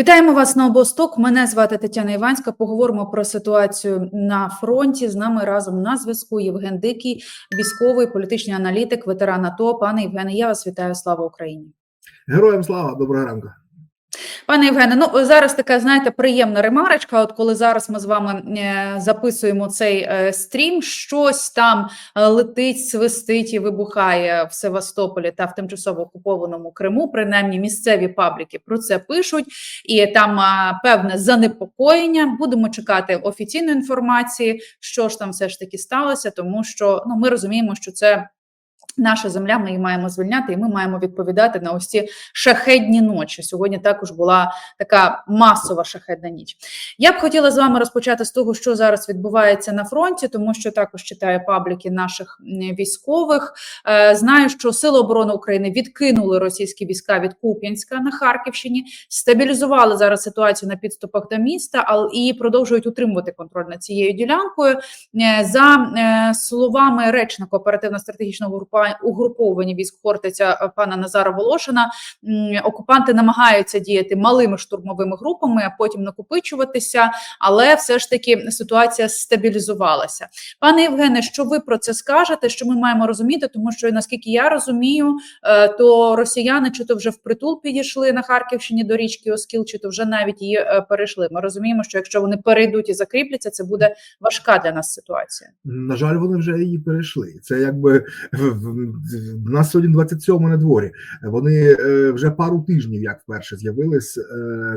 Вітаємо вас на обосток. Мене звати Тетяна Іванська. Поговоримо про ситуацію на фронті. З нами разом на зв'язку Євген Дикий, військовий політичний аналітик, ветеран АТО. Пане Євгене, я вас вітаю. Слава Україні. Героям слава, доброго ранку. Пане Євгене, ну зараз така, знаєте, приємна ремарочка. От коли зараз ми з вами е, записуємо цей е, стрім, щось там е, летить, свистить і вибухає в Севастополі та в тимчасово окупованому Криму. Принаймні місцеві пабліки про це пишуть, і там певне занепокоєння. Будемо чекати офіційної інформації, що ж там все ж таки сталося, тому що ну ми розуміємо, що це. Наша земля, ми її маємо звільняти, і ми маємо відповідати на ось ці шахедні ночі. Сьогодні також була така масова шахедна ніч. Я б хотіла з вами розпочати з того, що зараз відбувається на фронті, тому що також читаю пабліки наших військових. Е, знаю, що Сили оборони України відкинули російські війська від Куп'янська на Харківщині, стабілізували зараз ситуацію на підступах до міста, але і продовжують утримувати контроль над цією ділянкою. Е, За е, словами речника оперативно-стратегічного група угруповання військ Хортиця пана Назара Волошина. Окупанти намагаються діяти малими штурмовими групами, а потім накопичуватися, але все ж таки ситуація стабілізувалася. Пане Євгене, що ви про це скажете? Що ми маємо розуміти? Тому що наскільки я розумію, то росіяни чи то вже впритул підійшли на Харківщині до річки Оскіл, чи то вже навіть її перейшли. Ми розуміємо, що якщо вони перейдуть і закріпляться, це буде важка для нас ситуація. На жаль, вони вже її перейшли. Це якби в нас сьогодні 27 на дворі. Вони вже пару тижнів, як вперше з'явились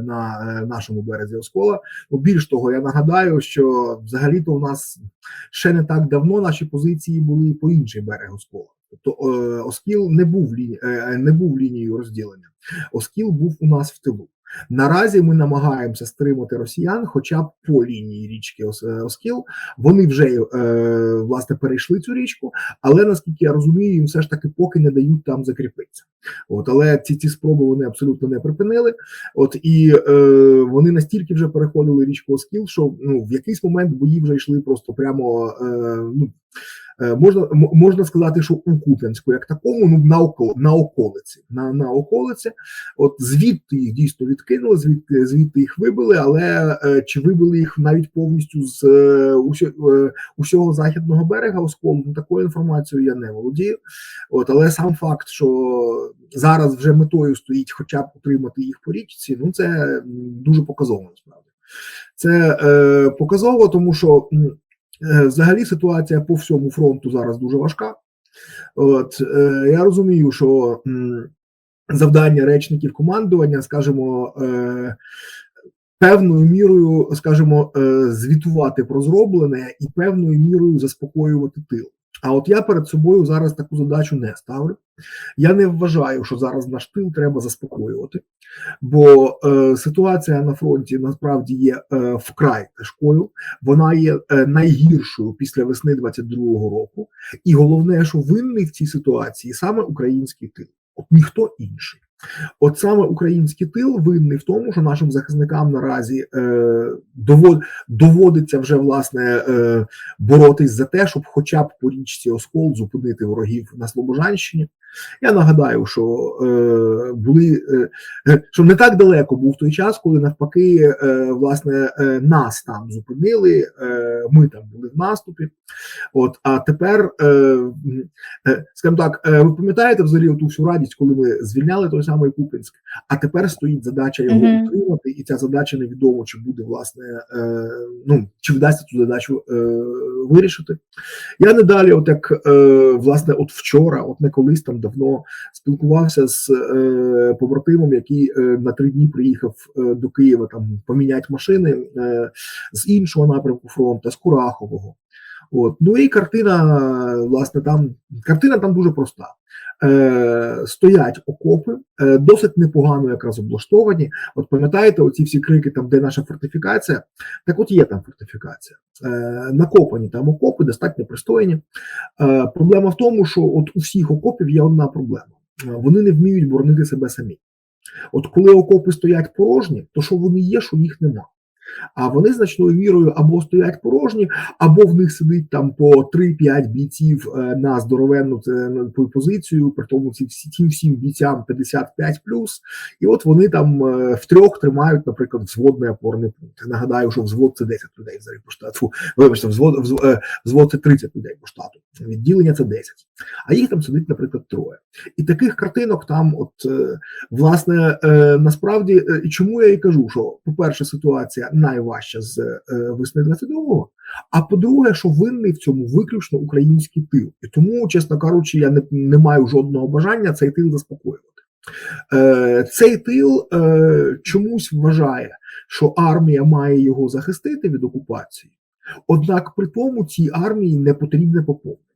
на нашому березі Оскола. Ну більш того, я нагадаю, що взагалі-то у нас ще не так давно наші позиції були по інший берег Оскола. Тобто Оскіл не був лі... не був лінією розділення. Оскіл був у нас в тилу. Наразі ми намагаємося стримати росіян, хоча б по лінії річки Оскіл. Вони вже е, власне перейшли цю річку, але наскільки я розумію, їм все ж таки поки не дають там закріпитися. От, але ці ці спроби вони абсолютно не припинили. От і е, вони настільки вже переходили річку Оскіл, що ну в якийсь момент бої вже йшли просто прямо е, ну. Можна можна сказати, що у Куп'янську, як такому, ну на окол, на околиці, на на околиці, от звідти їх дійсно відкинули, звідти звідти їх вибили, але е, чи вибили їх навіть повністю з е, усього, е, західного берега осколу, ну такою інформацією я не володію. От але сам факт, що зараз вже метою стоїть, хоча б утримати їх по річці, ну це дуже показово насправді. Це е, показово, тому що. Взагалі ситуація по всьому фронту зараз дуже важка. От е, я розумію, що завдання речників командування, скажімо, е, певною мірою, скажімо, е, звітувати про зроблене і певною мірою заспокоювати тил. А от я перед собою зараз таку задачу не ставлю. Я не вважаю, що зараз наш тил треба заспокоювати, бо е, ситуація на фронті насправді є е, вкрай тяжкою. Вона є е, найгіршою після весни 22-го року. І головне, що винний в цій ситуації саме український тил, от ніхто інший. От саме український тил винний в тому, що нашим захисникам наразі е, довод, доводиться вже власне е, боротись за те, щоб, хоча б по річці Оскол зупинити ворогів на Слобожанщині. Я нагадаю, що е, були е, що не так далеко був той час, коли навпаки, е, власне, е, нас там зупинили. Е, ми там були в наступі. От а тепер, е, е, скажімо так, е, ви пам'ятаєте взагалі ту всю радість, коли ми звільняли той самий Купінськ, а тепер стоїть задача його Мгм. утримати, і ця задача невідомо, чи буде власне е, ну чи вдасться цю задачу е, вирішити. Я не далі, от як е, власне, от вчора, от не колись там давно спілкувався з е, побратимом, який е, на три дні приїхав е, до Києва там поміняти машини е, з іншого напрямку фронту, з Курахового. От ну і картина, власне, там картина там дуже проста. Е, Стоять окопи, е, досить непогано якраз облаштовані. От пам'ятаєте, оці всі крики, там де наша фортифікація, так от є там фортифікація. Е, Накопані там окопи, достатньо пристойні. Проблема в тому, що от у всіх окопів є одна проблема: вони не вміють боронити себе самі. От коли окопи стоять порожні, то що вони є, що їх нема. А вони значною мірою або стоять порожні, або в них сидить там по 3-5 бійців е, на здоровенну по- позицію, при тому ці всі тим всім бійцям 55 і от вони там е, втрьох тримають, наприклад, взводний опорний пункт. Я нагадаю, що взвод це 10 людей взагалі по штату. Вибачте, взвод, взвод, е, це 30 людей по штату. Відділення це 10. А їх там сидить, наприклад, троє. І таких картинок там, от власне, насправді, чому я і кажу, що по-перше, ситуація найважча з е, весни 22-го, а по-друге, що винний в цьому виключно український тил. І тому, чесно кажучи, я не, не маю жодного бажання цей тил заспокоювати. Е, цей тил е, чомусь вважає, що армія має його захистити від окупації, однак при тому цій армії не потрібне поповнення.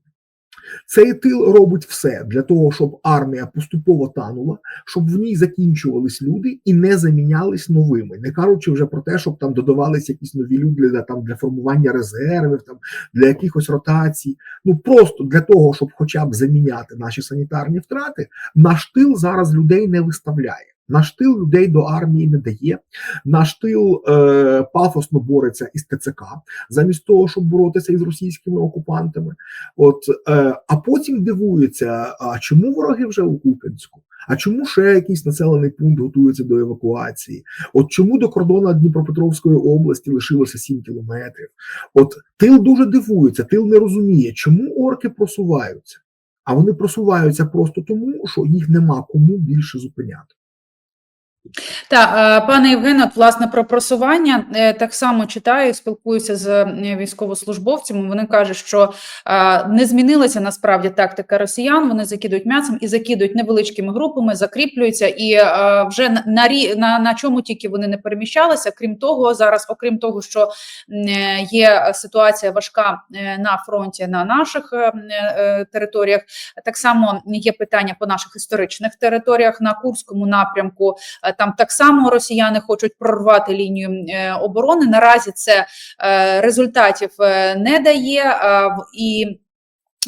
Цей тил робить все для того, щоб армія поступово танула, щоб в ній закінчувались люди і не замінялись новими, не кажучи вже про те, щоб там додавались якісь нові люди для там для формування резервів, там для якихось ротацій. Ну просто для того, щоб хоча б заміняти наші санітарні втрати, наш тил зараз людей не виставляє. Наш тил людей до армії не дає. Наш тил е, пафосно бореться із ТЦК, замість того, щоб боротися із російськими окупантами. От, е, а потім дивується: а чому вороги вже у Куп'янську? А чому ще якийсь населений пункт готується до евакуації? От чому до кордону Дніпропетровської області лишилося 7 кілометрів? От тил дуже дивується, тил не розуміє, чому орки просуваються. А вони просуваються просто тому, що їх нема кому більше зупиняти. Так, е, пане Євгене, от, власне, про просування е, так само читаю, спілкуюся з е, військовослужбовцями. Вони кажуть, що не змінилася насправді тактика росіян. Вони закидують м'ясом і закидують невеличкими групами, закріплюються, і вже на, на, на, чому тільки вони не переміщалися. Крім того, зараз, окрім того, що є ситуація важка на фронті на наших територіях, так само є питання по наших історичних територіях на Курському напрямку. Там так само росіяни хочуть прорвати лінію е, оборони. Наразі це е, результатів е, не дає, і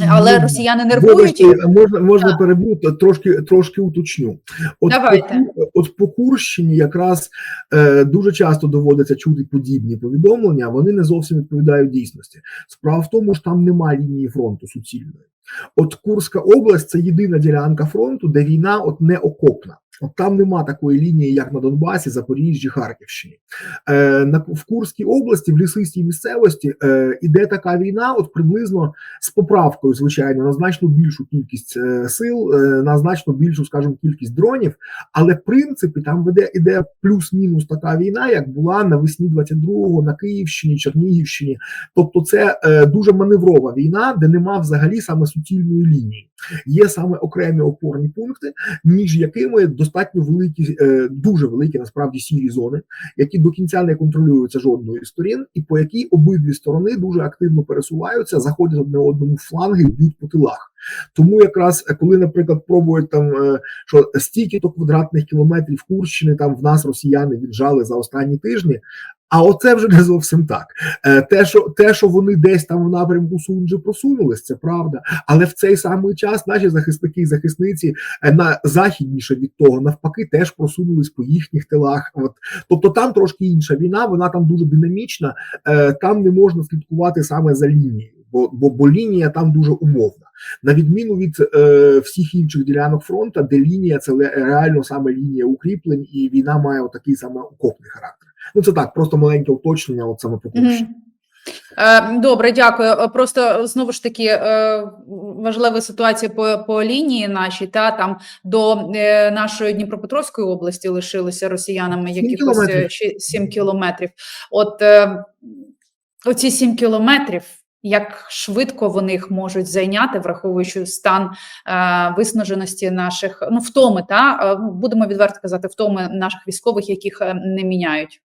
але росіяни нервують. Можна можна перебути, трошки трошки уточню. От Давайте. По, от по Курщині якраз е, дуже часто доводиться чути подібні повідомлення. Вони не зовсім відповідають дійсності. Справа в тому, що там немає лінії фронту суцільної. От Курська область це єдина ділянка фронту, де війна от не окопна. От там нема такої лінії, як на Донбасі, Запоріжжі, Харківщині. Е, на, в Курській області, в лісистій місцевості, е, іде така війна, от приблизно з поправкою, звичайно, на значно більшу кількість е, сил, е, на значно більшу, скажімо, кількість дронів. Але в принципі там веде іде плюс-мінус така війна, як була навесні 22-го на Київщині, Чернігівщині. Тобто, це е, дуже маневрова війна, де нема взагалі саме суцільної лінії. Є саме окремі опорні пункти, між якими достатньо великі, е, дуже великі насправді сірі зони, які до кінця не контролюються жодною з сторін, і по якій обидві сторони дуже активно пересуваються, заходять одне одному в фланги, б'ють по тилах. Тому якраз е, коли, наприклад, пробують там, е, що стільки то квадратних кілометрів Курщини там в нас росіяни віджали за останні тижні. А оце вже не зовсім так. Е, Те, що те, що вони десь там в напрямку Сунджі просунулись, це правда. Але в цей самий час наші захисники і захисниці е, на західніше від того, навпаки, теж просунулись по їхніх тилах. От тобто там трошки інша війна, вона там дуже динамічна. Е, Там не можна слідкувати саме за лінією, бо, бо, бо лінія там дуже умовна. На відміну від е, всіх інших ділянок фронту, де лінія це реально саме лінія укріплень, і війна має отакий саме окопний характер. Ну це так, просто маленьке уточнення, от саме по Курщині. Мгм. Е, Добре, дякую. Е, Просто знову ж таки е, важлива ситуація по, по лінії нашій. Та там до е, нашої Дніпропетровської області лишилися росіянами якихось кілометрів. 7 кілометрів. От е, оці 7 кілометрів. Як швидко вони їх можуть зайняти, враховуючи стан е, виснаженості наших ну втоми, та е, будемо відверто казати, втоми наших військових, яких е, не міняють.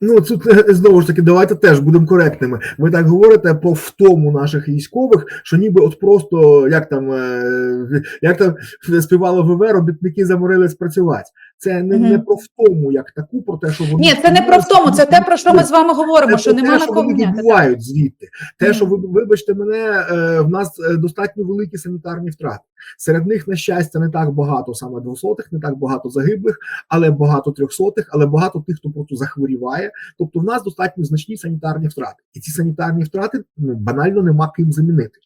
Ну тут е, знову ж таки, давайте теж будемо коректними. Ви так говорите про втому наших військових, що ніби от просто як там е, як там співало ВВ, робітники заморились працювати. Це не, не про втому, як таку, про те, що вони Ні, це не про втому, це те, про що ми з вами говоримо, Це що нема на кого міняти. звідти. Те, Мгм. що ви вибачте мене, е, в нас е, достатньо великі санітарні втрати. Серед них, на щастя, не так багато саме двохсотих, не так багато загиблих, але багато трьохсотих, але багато тих, хто просто захворіває. Тобто, в нас достатньо значні санітарні втрати, і ці санітарні втрати ну, банально нема ким замінити.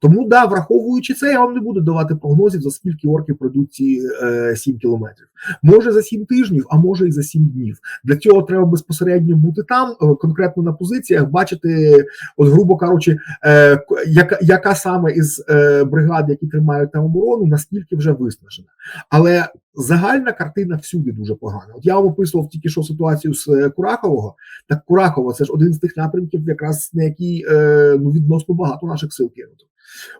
Тому, да, враховуючи це, я вам не буду давати прогнозів, за скільки орків пройдуть ці е, 7 кілометрів. Може за 7 тижнів, а може і за 7 днів. Для цього треба безпосередньо бути там, е, конкретно на позиціях, бачити, от грубо кажучи, е, яка, яка саме із е, бригад, які тримають там оборону, наскільки вже виснажена. Але загальна картина всюди дуже погана. От я вам описував тільки що ситуацію з е, Курахового. Так Курахово це ж один з тих напрямків, якраз на який е, ну відносно багато наших сил кинуто.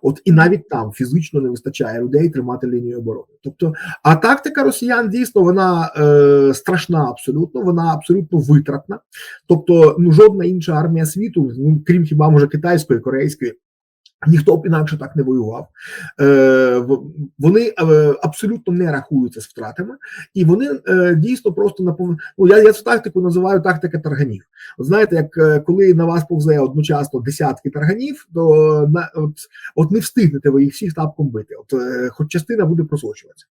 От і навіть там фізично не вистачає людей тримати лінію оборони. Тобто, а тактика росіян дійсно вона е, страшна абсолютно, вона абсолютно витратна. Тобто, ну жодна інша армія світу, ну крім хіба може китайської, корейської. Ніхто б інакше так не воював. Е, вони е, абсолютно не рахуються з втратами, і вони е, дійсно просто напов... ну, я, я цю тактику називаю тактика тарганів. От знаєте, як коли на вас повзе одночасно десятки тарганів, то на от, от не встигнете ви їх всіх тапком бити. От хоч частина буде просочуватися.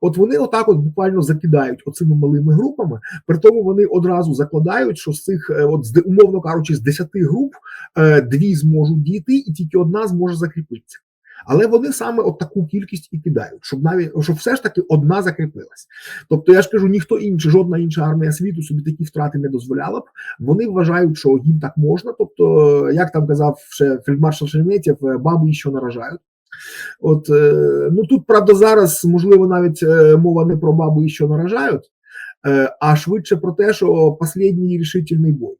От вони отак от буквально закидають оцими малими групами, при тому вони одразу закладають, що з цих, от умовно кажучи, з 10 груп дві зможуть дійти, і тільки одна зможе закріпитися. Але вони саме от таку кількість і кидають, щоб навіть щоб все ж таки одна закріпилась. Тобто я ж кажу, ніхто інший, жодна інша армія світу собі такі втрати не дозволяла б. Вони вважають, що їм так можна. Тобто, як там казав ще фельдмаршал Шереметєв, е, баби що наражають. От е, ну тут правда зараз можливо навіть е, мова не про баби, що наражають, а швидше про те, що останній рішительний бой.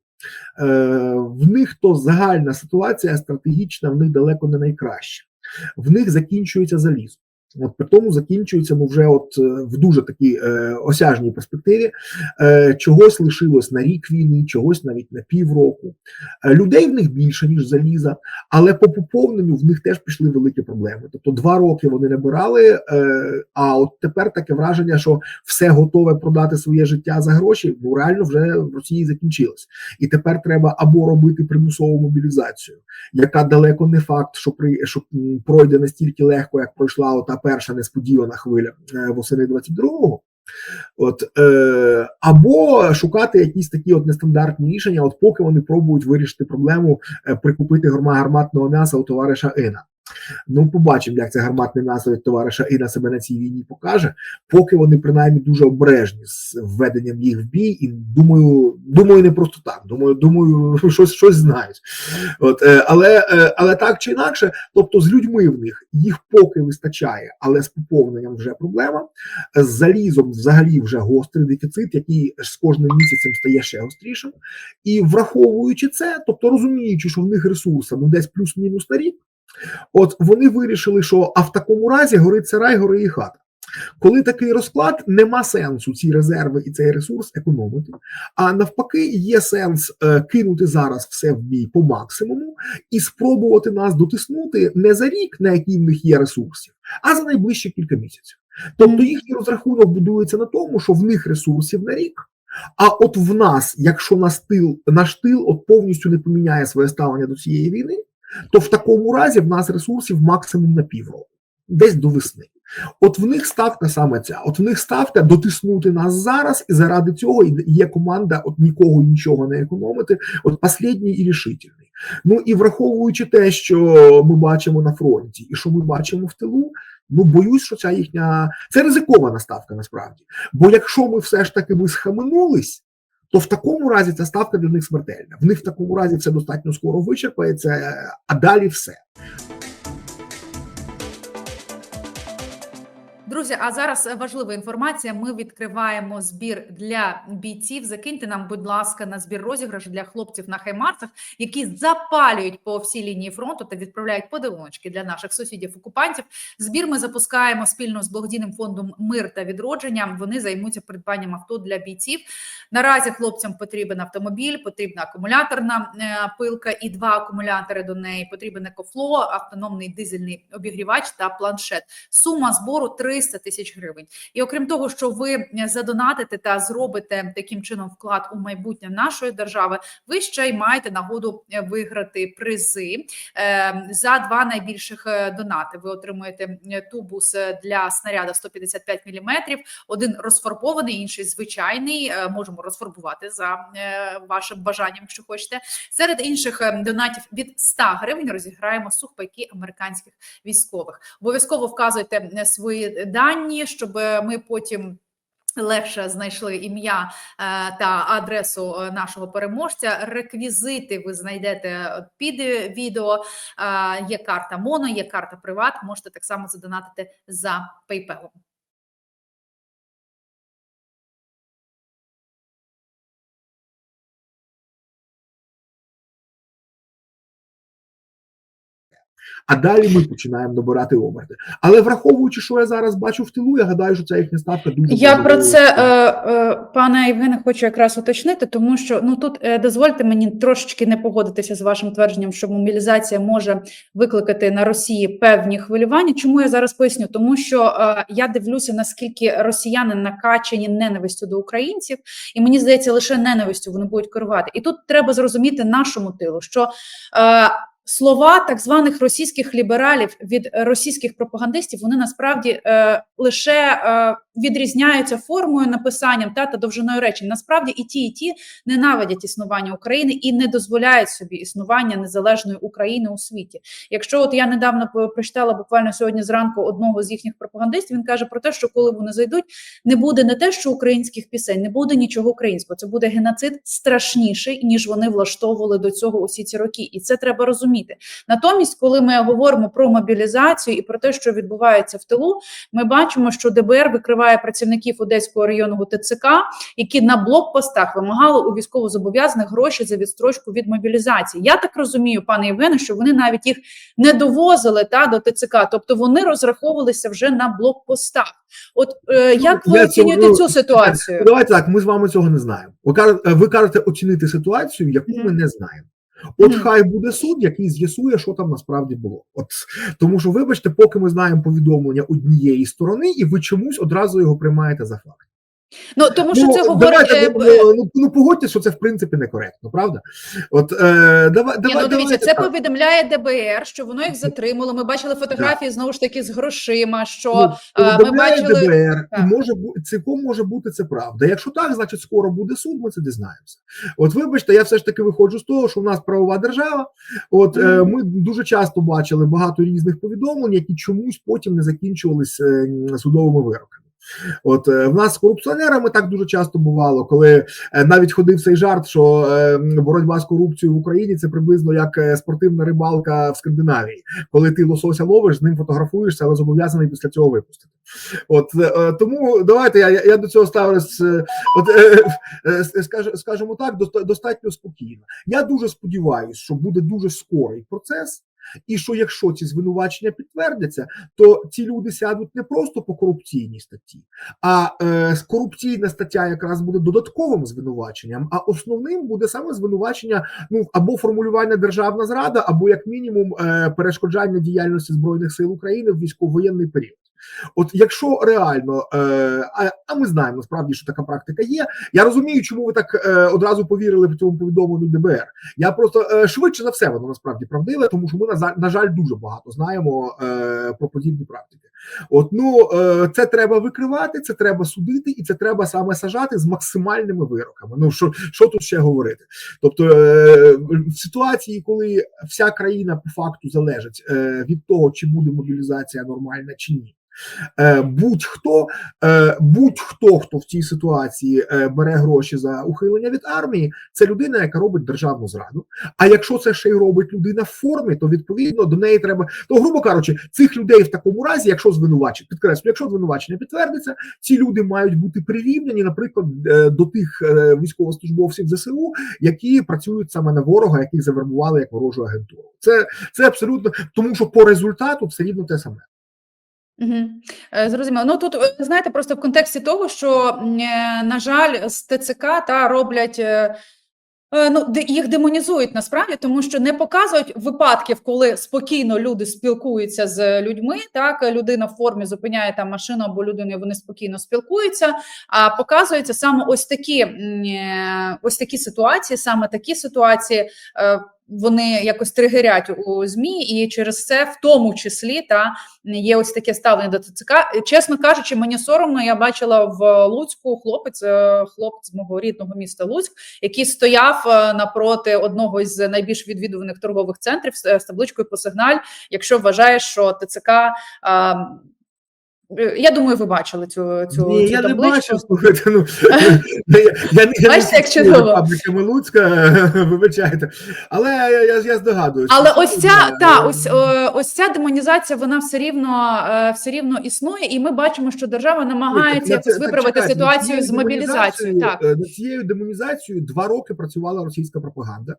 Е, в них то загальна ситуація стратегічна, в них далеко не найкраща. В них закінчується залізо. От при тому закінчується ну вже от е, в дуже такій е, осяжній перспективі. Е, чогось лишилось на рік війни, чогось навіть на півроку. Е, людей в них більше ніж заліза, але по поповненню в них теж пішли великі проблеми. Тобто два роки вони набирали, е, а от тепер таке враження, що все готове продати своє життя за гроші, ну реально вже в Росії закінчилось. І тепер треба або робити примусову мобілізацію, яка далеко не факт, що при що пройде настільки легко, як пройшла ота перша несподівана хвиля е, восени 22-го. От е, або шукати якісь такі от нестандартні рішення, от поки вони пробують вирішити проблему е, прикупити гарма гарматного м'яса у товариша Іна. Ну, побачимо, як це гарматне м'ясо від товариша Іна себе на цій війні покаже. Поки вони принаймні дуже обережні з введенням їх в бій, і думаю, думаю, не просто так. Думаю, думаю, щось щось знають. От, е, але, е, але так чи інакше, тобто з людьми в них їх поки вистачає, але з поповненням вже проблема. З залізом взагалі вже гострий дефіцит, який з кожним місяцем стає ще гострішим. І враховуючи це, тобто розуміючи, що в них ресурси ну десь плюс-мінус на рік, от вони вирішили, що а в такому разі горить сарай, гори і хата. Коли такий розклад, нема сенсу ці резерви і цей ресурс економити. А навпаки, є сенс е, кинути зараз все в бій по максимуму і спробувати нас дотиснути не за рік, на який в них є ресурсів, а за найближчі кілька місяців. Тобто їхній розрахунок будується на тому, що в них ресурсів на рік. А от в нас, якщо наш тил, наш тил от повністю не поміняє своє ставлення до цієї війни, то в такому разі в нас ресурсів максимум на півроку, десь до весни. От в них ставка саме ця. От в них ставка дотиснути нас зараз, і заради цього є команда от нікого нічого не економити. От останній і рішительний. Ну і враховуючи те, що ми бачимо на фронті, і що ми бачимо в тилу. Ну, боюсь, що ця їхня це ризикована ставка насправді. Бо якщо ми все ж таки ми схаменулись, то в такому разі ця ставка для них смертельна. В них в такому разі все достатньо скоро вичерпається, а далі все. Друзі, а зараз важлива інформація. Ми відкриваємо збір для бійців. Закиньте нам, будь ласка, на збір розіграш для хлопців на хаймарсах, які запалюють по всій лінії фронту та відправляють подарунки для наших сусідів-окупантів. Збір ми запускаємо спільно з благодійним фондом Мир та відродження. Вони займуться придбанням авто для бійців. Наразі хлопцям потрібен автомобіль, потрібна акумуляторна е, пилка і два акумулятори до неї. Потрібен екофло, автономний дизельний обігрівач та планшет. Сума збору 300 300 тисяч гривень. І окрім того, що ви е, задонатите та зробите таким чином вклад у майбутнє нашої держави, ви ще й маєте нагоду е, виграти призи Е, за два найбільших донати. Ви отримуєте тубус для снаряда 155 мм, один розфарбований, інший звичайний. Можемо розфарбувати за вашим бажанням, якщо хочете. Серед інших донатів від 100 гривень розіграємо сухпайки американських військових. Обов'язково вказуйте свої дані, щоб е, ми потім. Легше знайшли ім'я е, та адресу е, нашого переможця. Реквізити ви знайдете під відео. Е, Є карта Моно, є карта Приват. Можете так само задонатити за PayPal. А далі ми починаємо набирати оберти. Але враховуючи, що я зараз бачу в тилу, я гадаю, що ця їхня ставка дуже Я про це, е, е, пане Євгене, хочу якраз уточнити, тому що ну тут е, дозвольте мені трошечки не погодитися з вашим твердженням, що мобілізація може викликати на Росії певні хвилювання. Чому я зараз поясню? Тому що е, я дивлюся, наскільки росіяни накачані ненавистю до українців, і мені здається, лише ненавистю вони будуть керувати. І тут треба зрозуміти нашому тилу, що е, слова так званих російських лібералів від е, російських пропагандистів вони насправді е, лише е, відрізняються формою написанням та, та довжиною речень. Насправді і ті, і ті ненавидять існування України і не дозволяють собі існування незалежної України у світі. Якщо от я недавно прочитала буквально сьогодні зранку одного з їхніх пропагандистів, він каже про те, що коли вони зайдуть, не буде не те, що українських пісень, не буде нічого українського. Це буде геноцид страшніший, ніж вони влаштовували до цього усі ці роки, і це треба розуміти. Натомість, коли ми говоримо про мобілізацію і про те, що відбувається в тилу, ми бачимо, що ДБР викриває працівників Одеського районного ТЦК, які на блокпостах вимагали у військовозобов'язаних гроші за відстрочку від мобілізації. Я так розумію, пане Євгене, що вони навіть їх не довозили та до ТЦК, тобто вони розраховувалися вже на блокпостах. От е, як ви оцінюєте цього- цю ситуацію? Давайте так, ми з вами цього не знаємо. Ви кажете, ви кажете оцінити ситуацію, яку ми не знаємо. От хай буде суд, який з'ясує, що там насправді було. От тому, що вибачте, поки ми знаємо повідомлення однієї сторони, і ви чомусь одразу його приймаєте за факт. Ну тому що це говорить. давайте, е, ну, ну, ну погодьте, що це в принципі некоректно, правда? От е, давай, Ні, давай, ну дивіться, це так. повідомляє ДБР, що воно їх затримало. Ми бачили фотографії знову ж таки з грошима. Що Ну, е, ми бачили ДБР, і може цілком може бути це правда. Якщо так, значить скоро буде суд. Ми це дізнаємося. От вибачте, я все ж таки виходжу з того, що в нас правова держава. От е, ми дуже часто бачили багато різних повідомлень, які чомусь потім не закінчувалися е, судовими вироками. От е, в нас з корупціонерами так дуже часто бувало, коли е, навіть ходив цей жарт, що е, боротьба з корупцією в Україні це приблизно як е, спортивна рибалка в Скандинавії, коли ти лосося ловиш, з ним фотографуєшся, але зобов'язаний після цього випустити. От тому давайте я, я, до цього ставлюсь, от скажімо так, достатньо спокійно. Я дуже сподіваюся, що буде дуже скорий процес. І що якщо ці звинувачення підтвердяться, то ці люди сядуть не просто по корупційній статті, а е, корупційна стаття якраз буде додатковим звинуваченням, а основним буде саме звинувачення ну або формулювання державна зрада, або як мінімум е, перешкоджання діяльності збройних сил України в військовоєнний період. От якщо реально, е, а, ми знаємо насправді, що така практика є. Я розумію, чому ви так е, одразу повірили в цьому повідомленню ДБР. Я просто е, швидше за все воно насправді правдиве, тому що ми на, на жаль дуже багато знаємо е, про подібні практики. От ну е, це треба викривати, це треба судити, і це треба саме сажати з максимальними вироками. Ну що, що тут ще говорити? Тобто в ситуації, коли вся країна по факту залежить від того, чи буде мобілізація нормальна чи ні. Е, будь-хто, е, будь-хто, хто в цій ситуації е, бере гроші за ухилення від армії, це людина, яка робить державну зраду. А якщо це ще й робить людина в формі, то відповідно до неї треба. То, грубо кажучи, цих людей в такому разі, якщо звинувачення, підкреслю, якщо звинувачення підтвердиться, ці люди мають бути прирівняні, наприклад, до тих військовослужбовців ЗСУ, які працюють саме на ворога, яких завербували як ворожу агентуру. Це, це абсолютно тому, що по результату все рівно те саме. Угу. Зрозуміло. Ну тут е, знаєте, просто в контексті того, що е, на жаль, з ТЦК та роблять. Ну, їх демонізують насправді, тому що не показують випадків, коли спокійно люди спілкуються з людьми. Так, людина в формі зупиняє там машину або людину, вони спокійно спілкуються. А показуються саме ось такі ось такі ситуації, саме такі ситуації. Вони якось тригерять у змі, і через це, в тому числі, та є ось таке ставлення до ТЦК. Чесно кажучи, мені соромно. Я бачила в Луцьку хлопець, е, хлопець мого рідного міста Луцьк, який стояв е, напроти одного із найбільш відвідуваних торгових центрів з е, з табличкою по сигналь. Якщо вважаєш, що ТЦК. Е, Я думаю, ви бачили цю цю, Ні, цю я не табличку. бачив, слухайте, ну, я, я, не- я Бачите, як чудово. Луцька, вибачайте, але я, я, я здогадуюся. Але ось ця та ось ось ця демонізація, вона все рівно е, все рівно існує, і ми бачимо, що держава намагається так, якось виправити чекайте, ситуацію з мобілізацією. Так е, Над цією демонізацією два роки працювала російська пропаганда,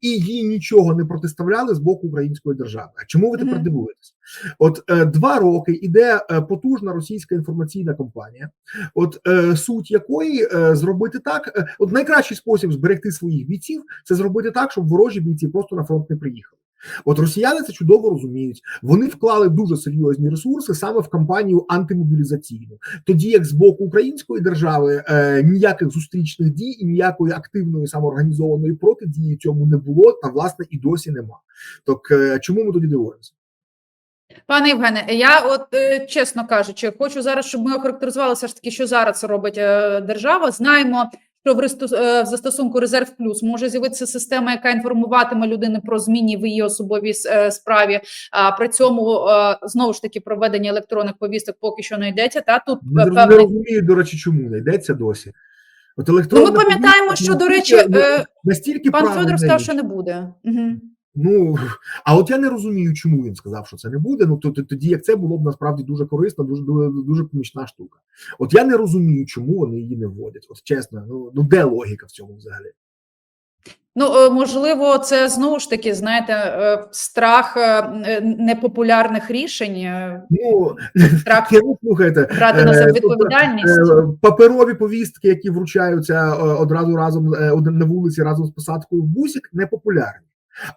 і їй нічого не протиставляли з боку української держави. А чому ви тепер Мгм. дивуєтесь? От е, два роки іде е, потужна російська інформаційна кампанія, от е, суть якої е, зробити так, е, от найкращий спосіб зберегти своїх бійців це зробити так, щоб ворожі бійці просто на фронт не приїхали. От росіяни це чудово розуміють. Вони вклали дуже серйозні ресурси саме в кампанію антимобілізаційну тоді як з боку української держави е, ніяких зустрічних дій і ніякої активної самоорганізованої протидії цьому не було, та власне і досі нема. Так е, чому ми тоді дивуємося? Пане Євгене, я от е, чесно кажучи, хочу зараз, щоб ми охарактеризували все ж таки, що зараз робить е, держава. Знаємо, що в е, в застосунку Резерв Плюс може з'явитися система, яка інформуватиме людину про зміни в її особовій справі. А при цьому знову ж таки проведення електронних повісток поки що не йдеться. Та тут Не, е, не розумію, до речі, чому не йдеться досі. От Ну, ми пам'ятаємо, що до речі, настільки пан Федоров сказав, що не буде. Угу. Ну а от я не розумію, чому він сказав, що це не буде. Ну то то- тоді як це було б насправді дуже корисно, дуже дуже, дуже помічна штука. От я не розумію, чому вони її не вводять. От чесно, ну ну де логіка в цьому взагалі? Ну, е, можливо, це знову ж таки, знаєте, е, страх е, непопулярних рішень, Ну страх ну, слухайте, брати на себе відповідальність. Паперові повістки, які вручаються одразу разом на вулиці разом з посадкою в бусик, не популярні.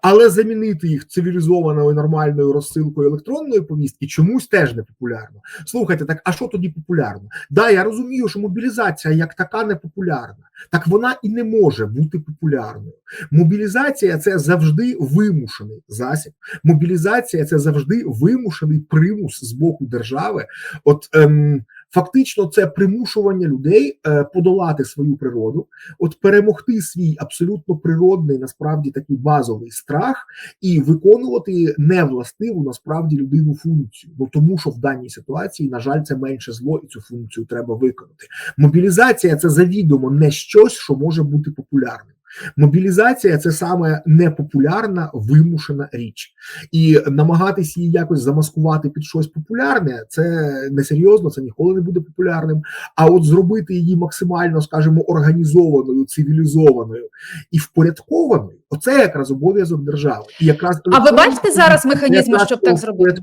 Але замінити їх цивілізованою нормальною розсилкою електронної повістки чомусь теж не популярно. Слухайте, так а що тоді популярно? Да, я розумію, що мобілізація як така не популярна. Так вона і не може бути популярною. Мобілізація це завжди вимушений засіб. Мобілізація це завжди вимушений примус з боку держави. От ем, фактично, це примушування людей е, подолати свою природу, от перемогти свій абсолютно природний, насправді такий базовий страх, і виконувати невластиву насправді людину функцію. Ну тому що в даній ситуації, на жаль, це менше зло, і цю функцію треба виконати. Мобілізація це завідомо не щось, що може бути популярним. Мобілізація це саме непопулярна вимушена річ, і намагатись її якось замаскувати під щось популярне, це несерйозно, це ніколи не буде популярним. А от зробити її максимально, скажімо, організованою, цивілізованою і впорядкованою, оце якраз обов'язок держави. І якраз А ви бачите зараз механізми, щоб так зробити?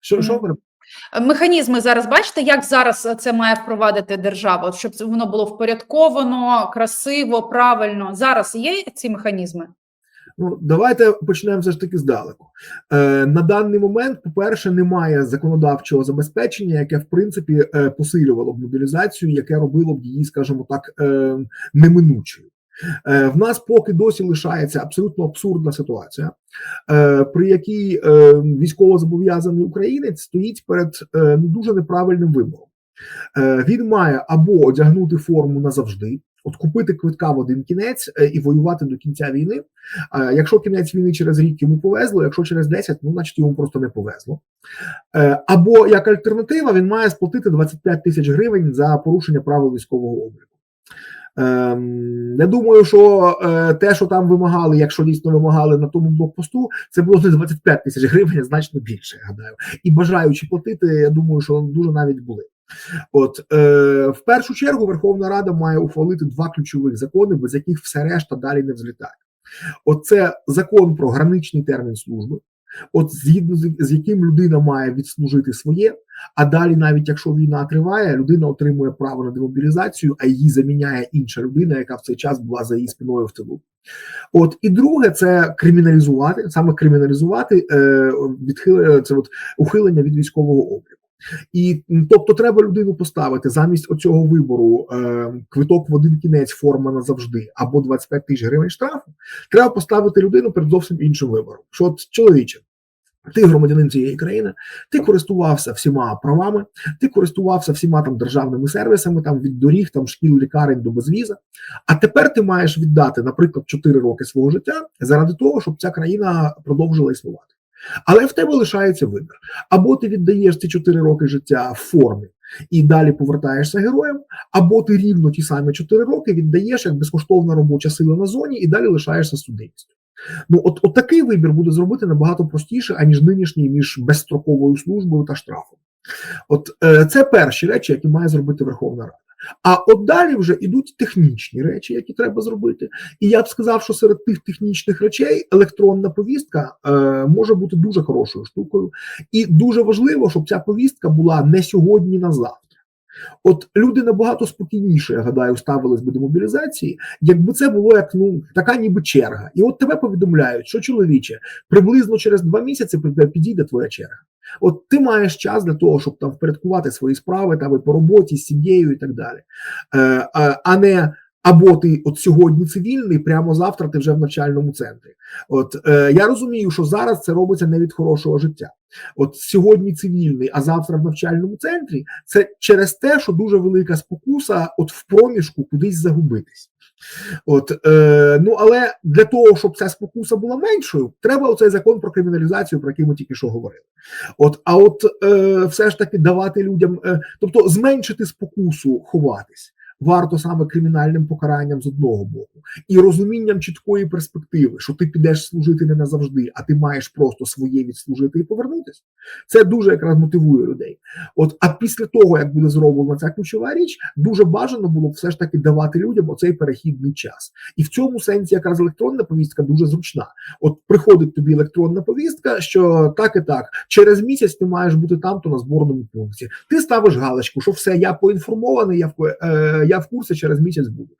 Що, що ви Механізми зараз бачите, як зараз це має впровадити держава, щоб воно було впорядковано, красиво, правильно. Зараз є ці механізми. Ну, давайте почнемо все ж таки здалеку. Е, на даний момент, по-перше, немає законодавчого забезпечення, яке в принципі е, посилювало б мобілізацію, яке робило б її, скажімо так, е, неминучою. Е, в нас поки досі лишається абсолютно абсурдна ситуація, е, при якій е, військовозобов'язаний українець стоїть перед ну, дуже неправильним вибором. Він має або одягнути форму назавжди, от купити квитка в один кінець і воювати до кінця війни. Якщо кінець війни через рік йому повезло, якщо через 10, ну значить йому просто не повезло. Або як альтернатива, він має сплатити 25 тисяч гривень за порушення правил військового обліку. Ем, я думаю, що е, те, що там вимагали, якщо дійсно вимагали на тому блокпосту, це було не 25 тисяч гривень, а значно більше, гадаю. І бажаючи платити, я думаю, що дуже навіть були. От е, в першу чергу Верховна Рада має ухвалити два ключових закони, без яких все решта далі не взлітає. Оце закон про граничний термін служби. От згідно з, яким людина має відслужити своє, а далі, навіть якщо війна триває, людина отримує право на демобілізацію, а її заміняє інша людина, яка в цей час була за її спиною в тилу. От і друге, це криміналізувати, саме криміналізувати е, відхилення, це от ухилення від військового обліку. І тобто треба людину поставити замість оцього вибору е, квиток в один кінець, форма назавжди або 25 тисяч гривень штрафу. Треба поставити людину перед зовсім іншим вибором. Що от чоловіче, ти громадянин цієї країни, ти користувався всіма правами, ти користувався всіма там державними сервісами, там від доріг, там шкіл, лікарень до безвіза. А тепер ти маєш віддати, наприклад, 4 роки свого життя заради того, щоб ця країна продовжила існувати. Але в тебе лишається вибір. Або ти віддаєш ці 4 роки життя в формі і далі повертаєшся героєм, або ти рівно ті самі 4 роки віддаєш як безкоштовна робоча сила на зоні і далі лишаєшся судимістю. Ну, от, от такий вибір буде зробити набагато простіше, аніж нинішній між безстроковою службою та штрафом. От е, це перші речі, які має зробити Верховна Рада. А от далі вже йдуть технічні речі, які треба зробити. І я б сказав, що серед тих технічних речей електронна повістка е, може бути дуже хорошою штукою, і дуже важливо, щоб ця повістка була не сьогодні, на завтра. От люди набагато спокійніше, я гадаю, ставились би до мобілізації, якби це було як ну така ніби черга. І от тебе повідомляють, що чоловіче, приблизно через два місяці підійде твоя черга. От ти маєш час для того, щоб там впорядкувати свої справи там і по роботі з сім'єю і так далі, е, а не або ти от сьогодні цивільний, прямо завтра ти вже в навчальному центрі. От е, я розумію, що зараз це робиться не від хорошого життя. От сьогодні цивільний, а завтра в навчальному центрі, це через те, що дуже велика спокуса, от в проміжку кудись загубитись. От е, ну але для того, щоб ця спокуса була меншою, треба оцей закон про криміналізацію, про який ми тільки що говорили. От, а от е, все ж таки давати людям, е, тобто зменшити спокусу ховатись. Варто саме кримінальним покаранням з одного боку і розумінням чіткої перспективи, що ти підеш служити не назавжди, а ти маєш просто своє відслужити і повернутися. Це дуже якраз мотивує людей. От, а після того, як буде зроблена ця ключова річ, дуже бажано було все ж таки давати людям оцей перехідний час. І в цьому сенсі якраз електронна повістка дуже зручна. От приходить тобі електронна повістка, що так і так, через місяць ти маєш бути там, то на зборному пункті. Ти ставиш галочку, що все, я поінформований, я в е, я в курсі через місяць буду.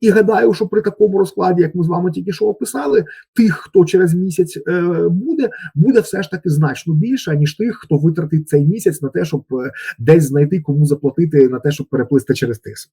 І гадаю, що при такому розкладі, як ми з вами тільки що описали, тих, хто через місяць е, буде, буде все ж таки значно більше, ніж тих, хто витратить цей місяць на те, щоб е, десь знайти кому заплатити на те, щоб переплисти через тиск.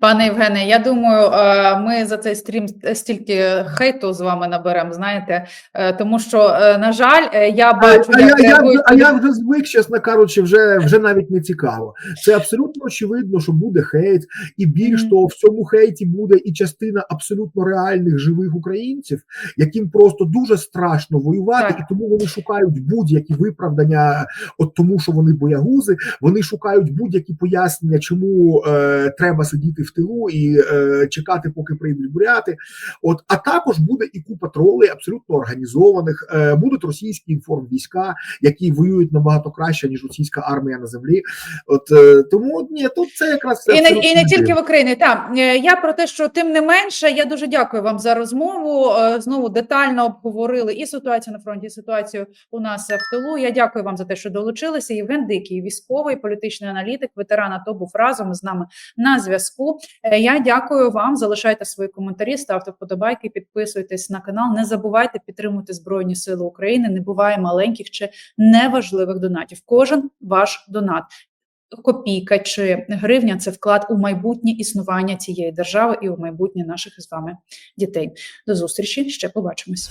Пане Євгене, я думаю, е, ми за цей стрім стільки хейту з вами наберемо, знаєте, е, тому що, е, на жаль, я бачу, а, як я, я, реагують а я вже звик, чесно кажучи, вже, вже навіть не цікаво. Це абсолютно очевидно, що буде хейт, і більш того, в цьому хейті буде і частина абсолютно реальних живих українців, яким просто дуже страшно воювати, Так. і тому вони шукають будь-які виправдання, от тому, що вони боягузи. Вони шукають будь-які пояснення, чому е, треба сидіти в тилу і е, чекати, поки прийдуть буряти. От, а також буде і купа тролей абсолютно організованих. Е, будуть російські інформвійська, які воюють набагато краще ніж російська армія на землі. От е, тому ні, тут це якраз все І не, і не тільки в Україні. Так, Е, я про те, що тим не менше, я дуже дякую вам за розмову. Знову детально обговорили і ситуацію на фронті, і ситуацію у нас в тилу. Я дякую вам за те, що долучилися. Євген Дикий, військовий політичний аналітик, ветеран АТО, був разом з нами на зв'язку. Е, Я дякую вам. Залишайте свої коментарі, ставте вподобайки, підписуйтесь на канал. Не забувайте підтримувати Збройні Сили України. Не буває маленьких чи неважливих донатів. Кожен ваш донат. Копійка чи гривня це вклад у майбутнє існування цієї держави і у майбутнє наших з вами дітей. До зустрічі ще побачимось.